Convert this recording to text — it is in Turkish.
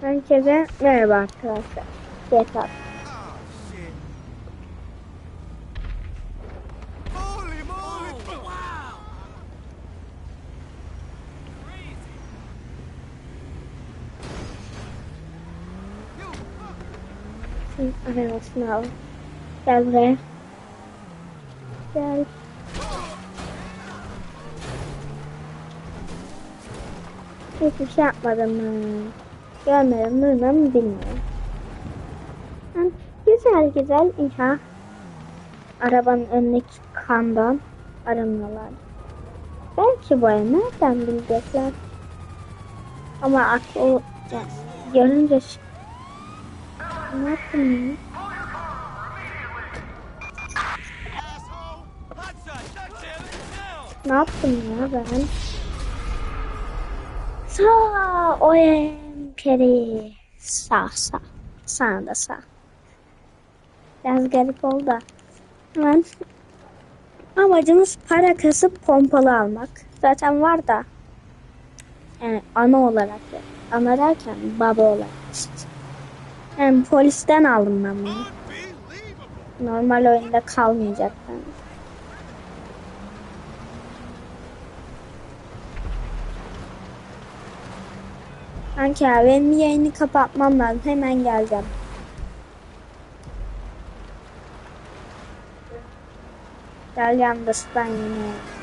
Herkese merhaba arkadaşlar. Şimdi arabasını al. Gel buraya. Gel. Hiçbir şey yapmadım ben. Görmedim, duymadım, bilmiyorum. Ben güzel güzel inşa. Arabanın önündeki kandan aramıyorlar. Belki bu ev nereden bilecekler? Ama aklı o yani görünce ne yaptım ya? Asshole! Hotshot, ducktail, down! Ne yaptım ya ben? Sağ o emperi. Sağ sağ. Sağ da sağ. Biraz garip oldu. Hemen amacımız para kasıp pompalı almak. Zaten var da. Yani ana olarak. Ana derken baba olarak işte. Yani polisten aldım ben bunu. Normal oyunda kalmayacak bende. Kanka benim yayını kapatmam lazım. Hemen geleceğim. Geleceğim dostlar yine.